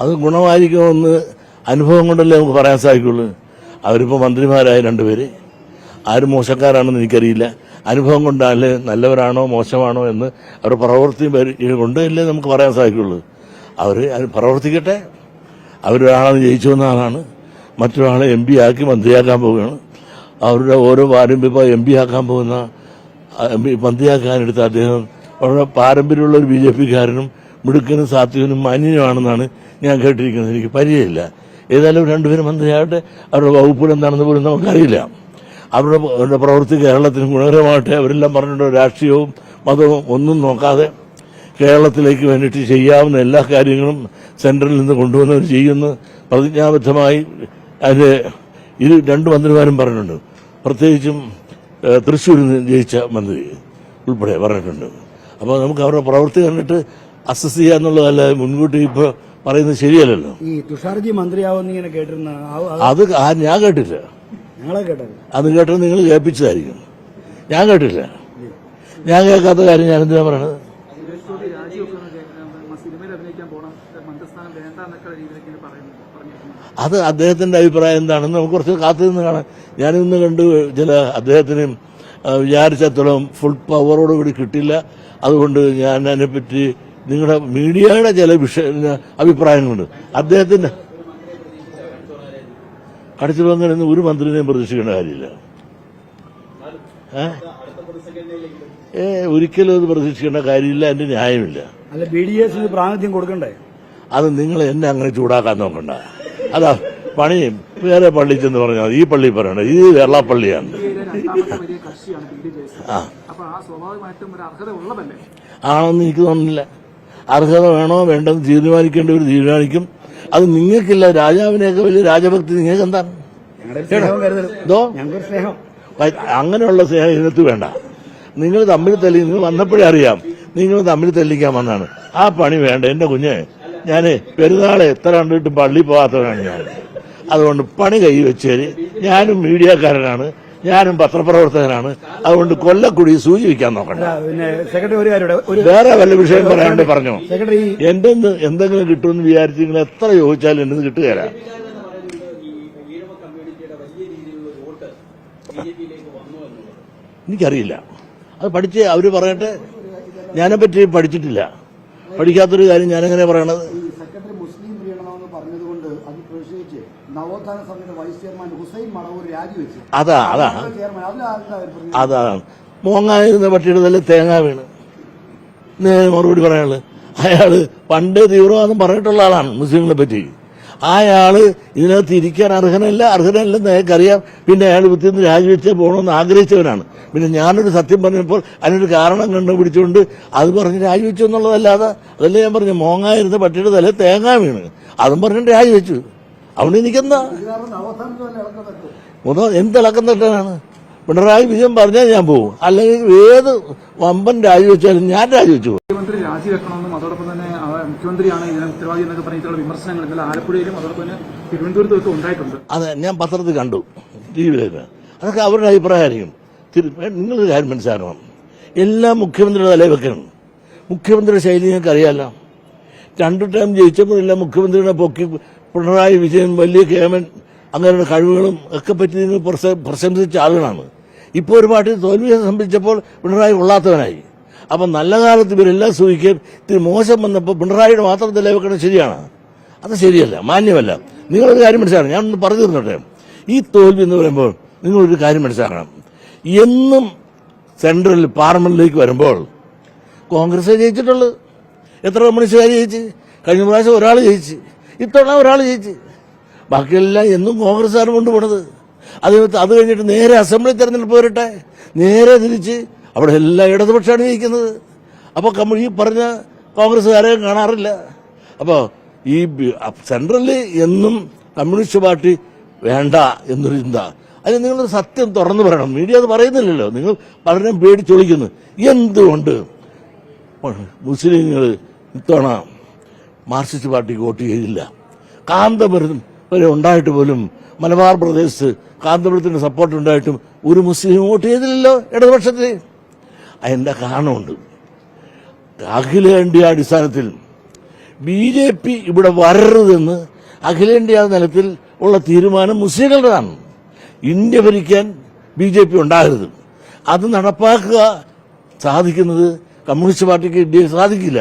അത് ഗുണമായിരിക്കുമെന്ന് അനുഭവം കൊണ്ടല്ലേ നമുക്ക് പറയാൻ സാധിക്കുള്ളൂ. അവരിപ്പോൾ മന്ത്രിമാരായ രണ്ടുപേര്. ആരും മോശക്കാരാണെന്ന് എനിക്കറിയില്ല. അനുഭവം കൊണ്ടല്ലേ നല്ലവരാണോ മോശമാണോ എന്ന് അവരുടെ പ്രവർത്തി പരി- കൊണ്ടല്ലേ നമുക്ക് പറയാൻ സാധിക്കുള്ളൂ. അവർ പ്രവർത്തിക്കട്ടെ. അവരൊരാളെ ജയിച്ചു വന്ന ആളാണ് മറ്റൊരാളെ എം പി ആക്കി മന്ത്രിയാക്കാൻ പോവുകയാണ്. അവരുടെ ഓരോ പാരമ്പര്യം എം പി ആക്കാൻ പോകുന്ന മന്ത്രിയാക്കാനെടുത്ത അദ്ദേഹം വളരെ പാരമ്പര്യമുള്ള ഒരു ബി ജെ പിക്കാരനും മിടുക്കനും സാത്വികനും മാന്യനുമാണെന്നാണ് ഞാൻ കേട്ടിരിക്കുന്നത്. എനിക്ക് പരിചയമില്ല. ഏതായാലും രണ്ടുപേരും മന്ത്രിയാകട്ടെ അവരുടെ വകുപ്പുകൾ എന്താണെന്ന് പോലും നമുക്കറിയില്ല. അവരുടെ അവരുടെ പ്രവൃത്തി കേരളത്തിന് ഗുണകരമാകട്ടെ. അവരെല്ലാം പറഞ്ഞിട്ടുണ്ട് രാഷ്ട്രീയവും മതവും ഒന്നും നോക്കാതെ കേരളത്തിലേക്ക് വേണ്ടിയിട്ട് ചെയ്യാവുന്ന എല്ലാ കാര്യങ്ങളും സെൻട്രലിൽ നിന്ന് കൊണ്ടുവന്നവർ ചെയ്യുന്നു. പ്രതിജ്ഞാബദ്ധമായി അതിന് ഇത് രണ്ട് മന്ത്രിമാരും പറഞ്ഞിട്ടുണ്ട്. പ്രത്യേകിച്ചും തൃശ്ശൂരിൽ നിന്ന് ജയിച്ച മന്ത്രി ഉൾപ്പെടെ പറഞ്ഞിട്ടുണ്ട്. അപ്പോൾ നമുക്ക് അവരുടെ പ്രവൃത്തി കണ്ടിട്ട് അസസ് ചെയ്യുക എന്നുള്ളതല്ല മുൻകൂട്ടി ഇപ്പോൾ പറയുന്നത് ശരിയല്ലല്ലോ. ഈ തുഷാർജി മന്ത്രിയാവുമെന്ന് ഇങ്ങനെ കേട്ടിരുന്ന അത് ആ ഞാൻ കേട്ടില്ല. ഞങ്ങളെ കേട്ടത്. അത് കേട്ടത് നിങ്ങൾ കേൾപ്പിച്ചതായിരിക്കും. ഞാൻ കേട്ടില്ല. ഞാൻ കേൾക്കാത്ത കാര്യം ഞാൻ എന്തിനാ പറയണത്? സുരേഷ് ഗോപി രാജിവെക്കുന്ന സിനിമയിൽ അഭിനയിക്കാൻ പോകണം മന്ത്രിസ്ഥാനം വേണ്ട എന്നൊക്കെ രീതിയിലേക്ക് പറയുന്നു അത് അദ്ദേഹത്തിന്റെ അഭിപ്രായം എന്താണെന്ന് നമുക്ക് കുറച്ച് കാത്തു നിന്ന് കാണാം. ഞാനിന്ന് കണ്ട് ചില അദ്ദേഹത്തിന് വിചാരിച്ചത്തോളം ഫുൾ പവറോടുകൂടി കിട്ടില്ല. അതുകൊണ്ട് ഞാൻ അതിനെപ്പറ്റി നിങ്ങളുടെ മീഡിയയുടെ ചില വിഷയ അഭിപ്രായങ്ങളുണ്ട്. അദ്ദേഹത്തിന്റെ അടുത്ത പങ്കെടുന്ന് ഒരു മന്ത്രിനെയും പ്രതീക്ഷിക്കേണ്ട കാര്യമില്ല. ഏ? ഏ ഒരിക്കലും അത് പ്രതീക്ഷിക്കേണ്ട കാര്യമില്ല എന്റെ ന്യായമില്ല. അല്ല ബി ഡി എസിന് പ്രാതിനിധ്യം കൊടുക്കണ്ടേ? അത് നിങ്ങൾ എന്നെ അങ്ങനെ ചൂടാക്കാൻ നോക്കണ്ട. അതാ പണി വേറെ പള്ളി ചെന്ന് പറഞ്ഞാൽ ഈ പള്ളി പറയണ്ട. ഇത് വെള്ളാപ്പള്ളിയാണ്. എസ് ആ ആണെന്ന് എനിക്ക് തോന്നുന്നില്ല. അർഹത വേണോ വേണ്ടെന്ന് തീരുമാനിക്കേണ്ടവർ തീരുമാനിക്കും. അത് നിങ്ങൾക്കില്ല രാജാവിനെയൊക്കെ വലിയ രാജഭക്തി നിങ്ങൾക്ക് എന്താണ് അങ്ങനെയുള്ള സ്നേഹം ഇതിനകത്ത് വേണ്ട. നിങ്ങൾ തമ്മിൽ തല്ലി നിങ്ങൾ വന്നപ്പോഴേ അറിയാം. നിങ്ങൾ തമ്മിൽ തല്ലിക്കാൻ വന്നാണ്. ആ പണി വേണ്ട. എന്റെ കുഞ്ഞ് ഞാൻ പെരുന്നാളെ എത്ര കണ്ടിട്ട് പള്ളി പോകാത്തവനാണ് ഞാൻ. അതുകൊണ്ട് പണി കൈ വെച്ചേര് ഞാനും മീഡിയക്കാരനാണ്. ഞാനും പത്രപ്രവർത്തകനാണ്. അതുകൊണ്ട് കൊല്ലക്കുടി സൂചിപ്പിക്കാൻ നോക്കണം നോക്കണ്ട പിന്നെ സെക്രട്ടറി ഒരു കാര്യം വേറെ വല്ല വിഷയം പറയാണ്ട് പറഞ്ഞു. സെക്രട്ടറി എന്റെ എന്തെങ്കിലും കിട്ടുമെന്ന് വിചാരിച്ച് നിങ്ങൾ എത്ര ചോദിച്ചാലും എന്റെ കിട്ടുകയല്ല എനിക്കറിയില്ല. അത് പഠിച്ച് അവർ പറയട്ടെ. പറ്റി പഠിച്ചിട്ടില്ല. പഠിക്കാത്തൊരു കാര്യം ഞാനെങ്ങനെ പറയണത് സെക്രട്ടറി മുസ്ലിം പ്രിയണമെന്ന് പറഞ്ഞതുകൊണ്ട് അത് പ്രതിഷേധിച്ച് നവോത്ഥാന സമിതിയുടെ വൈസ് ചെയർമാൻ ഹുസൈൻ മടവൂർ രാജിവെച്ചു. അതാ അതാ. ചെയർമാൻ അതാണ്. മോങ്ങായിരുന്ന പട്ടിയുടെ തല തേങ്ങ വീണ്. നേരെ മറുപടി പറയാനുള്ളത് അയാൾ പണ്ട് തീവ്രവാദം പറഞ്ഞിട്ടുള്ള ആളാണ് മുസ്ലിങ്ങളെ പറ്റി. അയാൾ ഇതിനകത്ത് ഇരിക്കാൻ അർഹനല്ല അർഹനല്ലെന്ന് അയാൾക്കറിയാം. പിന്നെ അയാൾ വിത്തിന്ന് രാജിവെച്ച് പോകണമെന്ന് ആഗ്രഹിച്ചവനാണ്. പിന്നെ ഞാനൊരു സത്യം പറഞ്ഞപ്പോൾ അതിനൊരു കാരണം കണ്ടുപിടിച്ചുകൊണ്ട് അത് പറഞ്ഞ് രാജിവെച്ചു എന്നുള്ളതല്ലാതെ അതല്ലേ ഞാൻ പറഞ്ഞു മോങ്ങായിരുന്ന പട്ടിയുടെ തല തേങ്ങ വീണ്. അതും പറഞ്ഞിട്ട് രാജിവെച്ചു. അവിടെ നിൽക്കുന്ന മുതൽ എന്തിളക്കം തട്ടാനാണ് പിണറായി വിജയൻ പറഞ്ഞാൽ ഞാൻ പോകും അല്ലെങ്കിൽ ഏത് വമ്പൻ രാജിവെച്ചാലും ഞാൻ രാജിവെച്ചു മുഖ്യമന്ത്രി രാജിവെക്കണമെന്നും അതോടൊപ്പം തന്നെ മുഖ്യമന്ത്രിയാണ് ഇതിന് ഉത്തരവാദി എന്നൊക്കെ പറഞ്ഞിട്ടുള്ള വിമർശനങ്ങൾ ഇന്നലെ ആലപ്പുഴയിലും അതോടൊപ്പം തന്നെ തിരുവനന്തപുരത്തും ഉണ്ടായിട്ടുണ്ട്. അതെ ഞാൻ പത്രത്തിൽ കണ്ടു. ടി വിയിലേക്ക് അതൊക്കെ അവരുടെ അഭിപ്രായമായിരിക്കും. നിങ്ങൾ നിങ്ങളൊരു കാര്യം മനസ്സിലാക്കണം. എല്ലാം മുഖ്യമന്ത്രിയുടെ തലയിൽ വെക്കണം. മുഖ്യമന്ത്രിയുടെ ശൈലി നിങ്ങൾക്ക് അറിയാലോ രണ്ടു ടൈം ജയിച്ചപ്പോഴെല്ലാം മുഖ്യമന്ത്രിയുടെ പൊക്കി പിണറായി വിജയൻ വലിയ കേമൻ അങ്ങനെയുള്ള കഴിവുകളും ഒക്കെ പറ്റി പ്രശ- പ്രശംസിച്ച ആളുകളാണ്. ഇപ്പോൾ ഒരു പാർട്ടി തോൽവിയെ സംബന്ധിച്ചപ്പോൾ പിണറായി കൊള്ളാത്തവനായി. അപ്പം നല്ല കാലത്ത് ഇവരെല്ലാം സൂഹിക്കുകയും ഇത്തിരി മോശം വന്നപ്പോൾ പിണറായിയുടെ മാത്രം തലയിൽ വെക്കണം ശരിയാണ്. അത് ശരിയല്ല മാന്യമല്ല. നിങ്ങളൊരു കാര്യം മനസ്സിലാക്കണം ഞാനൊന്ന് പറഞ്ഞു തന്നോട്ടെ. ഈ തോൽവി എന്ന് പറയുമ്പോൾ നിങ്ങളൊരു കാര്യം മനസ്സിലാക്കണം. എന്നും സെൻട്രൽ പാർലമെന്റിലേക്ക് വരുമ്പോൾ കോൺഗ്രസ് ജയിച്ചിട്ടുള്ളത്. എത്ര കമ്മ്യൂണിസ്റ്റുകാർ ജയിച്ച്? കഴിഞ്ഞ പ്രാവശ്യം ഒരാൾ ജയിച്ച്. ഇത്തവണ ഒരാൾ ജയിച്ച്. ബാക്കിയെല്ലാം എന്നും കോൺഗ്രസ്സാണ് കൊണ്ടുപോണത് അത് അത് കഴിഞ്ഞിട്ട് നേരെ അസംബ്ലി തെരഞ്ഞെടുപ്പ് വരട്ടെ. നേരെ തിരിച്ച് അവിടെ എല്ലാ ഇടതുപക്ഷമാണ് ജയിക്കുന്നത്. അപ്പോൾ കമ്മ ഈ പറഞ്ഞ കോൺഗ്രസ്സുകാരെ കാണാറില്ല. അപ്പോൾ ഈ സെൻട്രലിൽ എന്നും കമ്മ്യൂണിസ്റ്റ് പാർട്ടി വേണ്ട എന്നൊരു ചിന്ത. അതിന് നിങ്ങളൊരു സത്യം തുറന്നു പറയണം. മീഡിയ അത് പറയുന്നില്ലല്ലോ. നിങ്ങൾ പലരും പേടിച്ചൊളിക്കുന്നു. എന്തുകൊണ്ട്? മുസ്ലിങ്ങൾ ഇത്തവണ മാർക്സിസ്റ്റ് പാർട്ടിക്ക് വോട്ട് ചെയ്തില്ല. കാന്തപുരം വരെ ഉണ്ടായിട്ട് പോലും മലബാർ പ്രദേശത്ത് കാന്തപുരത്തിന്റെ സപ്പോർട്ട് ഉണ്ടായിട്ടും ഒരു മുസ്ലിം വോട്ട് ചെയ്തില്ലല്ലോ ഇടതുപക്ഷത്തിൽ അതിന്റെ കാരണമുണ്ട്. അഖിലേന്ത്യ അടിസ്ഥാനത്തിൽ ബി ജെ പി ഇവിടെ വരരുതെന്ന് അഖിലേന്ത്യാ തലത്തിൽ ഉള്ള തീരുമാനം മുസ്ലിങ്ങളുടേതാണ്. ഇന്ത്യ ഭരിക്കാൻ ബി ജെ പി ഉണ്ടാകരുത്. അത് നടപ്പാക്കുക സാധിക്കുന്നത് കമ്മ്യൂണിസ്റ്റ് പാർട്ടിക്ക് ഇന്ത്യയിൽ സാധിക്കില്ല.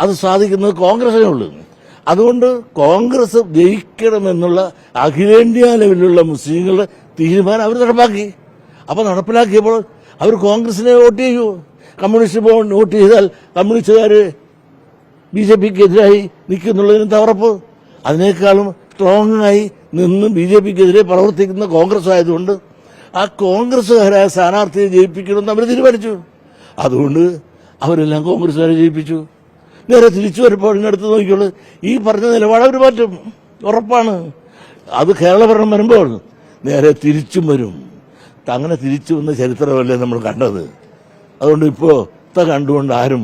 അത് സാധിക്കുന്നത് കോൺഗ്രസിനേ ഉള്ളൂ. അതുകൊണ്ട് കോൺഗ്രസ് ജയിക്കണമെന്നുള്ള അഖിലേന്ത്യാ ലെവലിലുള്ള മുസ്ലിങ്ങളുടെ തീരുമാനം അവർ നടപ്പാക്കി. അപ്പോൾ നടപ്പിലാക്കിയപ്പോൾ അവർ കോൺഗ്രസിനെ വോട്ട് ചെയ്യൂ. കമ്മ്യൂണിസ്റ്റ് ബോൺ വോട്ട് ചെയ്താൽ കമ്മ്യൂണിസ്റ്റുകാർ ബി ജെ പിക്ക് എതിരായി നിൽക്കുന്നുള്ളതിന് തവറപ്പ് അതിനേക്കാളും സ്ട്രോങ് ആയി നിന്ന് ബി ജെ പിക്കെതിരെ പ്രവർത്തിക്കുന്ന കോൺഗ്രസ് ആയതുകൊണ്ട് ആ കോൺഗ്രസ്സുകാരായ സ്ഥാനാർത്ഥിയെ ജയിപ്പിക്കണമെന്ന് അവർ തീരുമാനിച്ചു. അതുകൊണ്ട് അവരെല്ലാം കോൺഗ്രസ്സുകാരെ ജയിപ്പിച്ചു. നേരെ തിരിച്ചു വരുമ്പോൾ എടുത്ത് നോക്കിയോളൂ ഈ പറഞ്ഞ നിലപാട് അവർ മാറ്റും. ഉറപ്പാണ്. അത് കേരള ഭരണം വരുമ്പോൾ നേരെ തിരിച്ചും വരും. അങ്ങനെ തിരിച്ചു വന്ന ചരിത്രമല്ലേ നമ്മൾ കണ്ടത്. അതുകൊണ്ട് ഇപ്പോൾ ഇത്ത കണ്ടുകൊണ്ട് ആരും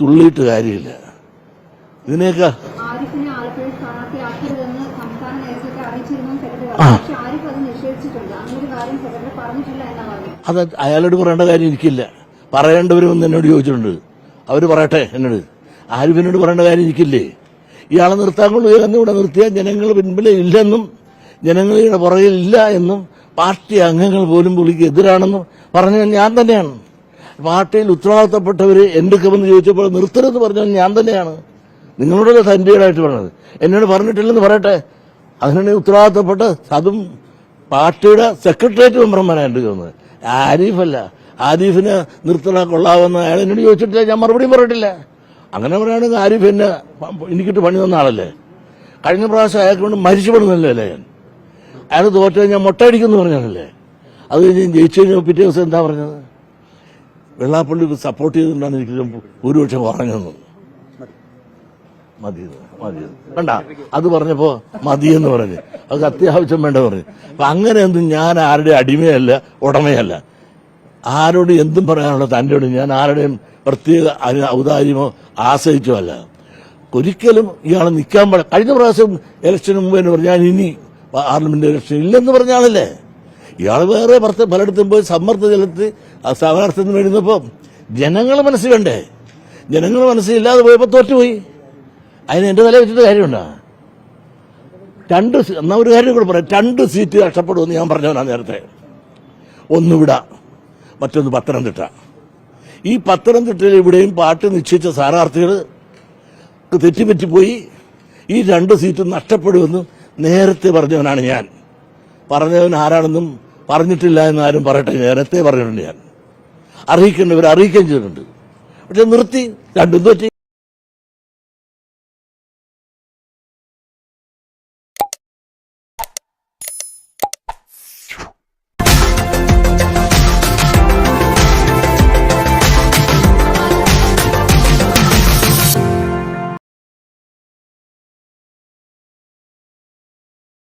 തുള്ളിയിട്ട് കാര്യമില്ല. ഇതിനെയൊക്കെ അത് അയാളോട് പറയേണ്ട കാര്യം എനിക്കില്ല. പറയേണ്ടവരും എന്നോട് ചോദിച്ചിട്ടുണ്ട്. അവർ പറയട്ടെ എന്നോട്. ആരിഫിനോട് പറയേണ്ട കാര്യം എനിക്കില്ലേ? ഇയാളെ നിർത്താൻ കൊള്ളുകയെന്ന് ഇവിടെ നിർത്തിയാൽ ജനങ്ങൾ പിൻപിലെ ഇല്ലെന്നും ജനങ്ങളുടെ പുറകിൽ ഇല്ല എന്നും പാർട്ടി അംഗങ്ങൾ പോലും പുള്ളിക്ക് എതിരാണെന്നും പറഞ്ഞത് ഞാൻ തന്നെയാണ്. പാർട്ടിയിൽ ഉത്തരവാദിത്തപ്പെട്ടവർ എന്തൊക്കെ വന്ന് ചോദിച്ചപ്പോൾ നിർത്തരുതെന്ന് പറഞ്ഞത് ഞാൻ തന്നെയാണ്. നിങ്ങളോടല്ല തന്റെതായിട്ട് പറഞ്ഞത്? എന്നോട് പറഞ്ഞിട്ടില്ലെന്ന് പറയട്ടെ. അതിനാണ് ഉത്തരവാദിത്തപ്പെട്ട അതും പാർട്ടിയുടെ സെക്രട്ടേറിയറ്റ് മെമ്പർമാരാണ് എന്റെ തോന്നുന്നത് ആരിഫല്ല. ആരിഫിനെ നിർത്തണ കൊള്ളാവുന്ന അയാൾ എന്നോട് ചോദിച്ചിട്ടില്ല. ഞാൻ മറുപടിയും പറഞ്ഞിട്ടില്ല. അങ്ങനെ പറയുകയാണെങ്കിൽ ആരിഫ് എന്നെ എനിക്കിട്ട് പണി തന്ന ആളല്ലേ? കഴിഞ്ഞ പ്രാവശ്യം അയാൾക്ക് കൊണ്ട് മരിച്ചു പെടുന്നല്ലേ അല്ലേ ഞാൻ? അയാൾ തോറ്റ ഞാൻ മുട്ടയടിക്കുമെന്ന് പറഞ്ഞാണല്ലേ അത് കഴിഞ്ഞ് ജയിച്ചു കഴിഞ്ഞാൽ പിറ്റേ ദിവസം എന്താ പറഞ്ഞത്? വെള്ളാപ്പള്ളി സപ്പോർട്ട് ചെയ്തുകൊണ്ടാണ് എനിക്ക് ഭൂരിപക്ഷം പറഞ്ഞത് മതി മതി. കണ്ട അത് പറഞ്ഞപ്പോ മതി എന്ന് പറഞ്ഞ്. അത് അത്യാവശ്യം വേണ്ട പറഞ്ഞു. അപ്പൊ അങ്ങനെയൊന്നും ഞാൻ ആരുടെ അടിമയല്ല ഉടമയല്ല. ആരോട് എന്തും പറയാനുള്ള തന്റെ ഞാൻ ആരുടെയും പ്രത്യേക ഔദാര്യമോ ആശ്രയിച്ചോ അല്ല ഒരിക്കലും ഇയാൾ നിൽക്കാൻ പാടില്ല. കഴിഞ്ഞ പ്രാവശ്യം ഇലക്ഷന് മുമ്പ് എന്ന് പറഞ്ഞാൽ ഇനി പാർലമെന്റ് ഇലക്ഷൻ ഇല്ലെന്ന് പറഞ്ഞാണല്ലേ ഇയാൾ വേറെ പലയിടത്തും പോയി സമ്മർദ്ദം ചെലുത്തി സ്ഥാനാർത്ഥി വരുന്നപ്പോൾ വേണ്ടുന്നപ്പോൾ ജനങ്ങളെ മനസ്സ് വേണ്ടേ ജനങ്ങൾ മനസ്സിലില്ലാതെ പോയപ്പോൾ തോറ്റുപോയി. അതിന് എന്റെ തല വെച്ചിട്ട് കാര്യമുണ്ടോ? രണ്ട് എന്നാ ഒരു കാര്യം കൂടെ പറയാം. രണ്ട് സീറ്റ് നഷ്ടപ്പെടുമെന്ന് ഞാൻ പറഞ്ഞവനാ നേരത്തെ. ഒന്നിവിട. മറ്റൊന്ന് പത്തനംതിട്ട. ഈ പത്തനംതിട്ടയിൽ ഇവിടെയും പാർട്ടി നിശ്ചയിച്ച സ്ഥാനാർത്ഥികൾ തെറ്റിപ്പറ്റിപ്പോയി ഈ രണ്ട് സീറ്റും നഷ്ടപ്പെടുമെന്ന് നേരത്തെ പറഞ്ഞവനാണ് ഞാൻ. പറഞ്ഞവൻ ആരാണെന്നും പറഞ്ഞിട്ടില്ല എന്ന് ആരും പറയട്ടെ. നേരത്തെ പറഞ്ഞിട്ടുണ്ട് ഞാൻ. അറിയിക്കേണ്ടവർ അറിയിക്കുകയും ചെയ്തിട്ടുണ്ട്. പക്ഷെ നിർത്തി രണ്ടും തെറ്റി.